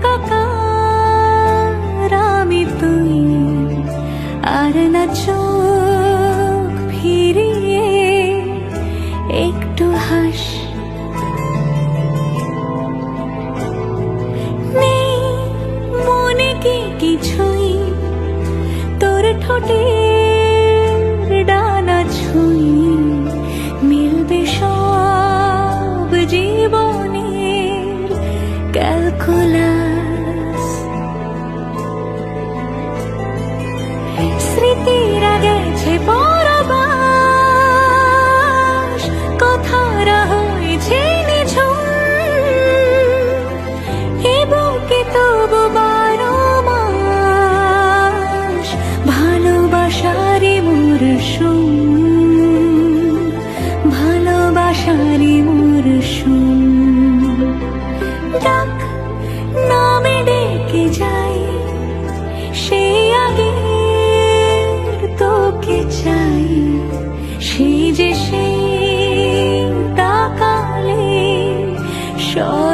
একাকার আমি তুই আর না চোখ ফিরিয়ে একটু হাস। নেই মনে কি কিছুই তোর ঠোঁটে ক্যালকুলাস স্মৃতিরা গেছে পরবাস কথারা হয়েছে ভালোবাসারি মরশুম ভালোবাসারি ডেকে যাই সে আগে তোকে চাই সে যে সেই তাকালে সর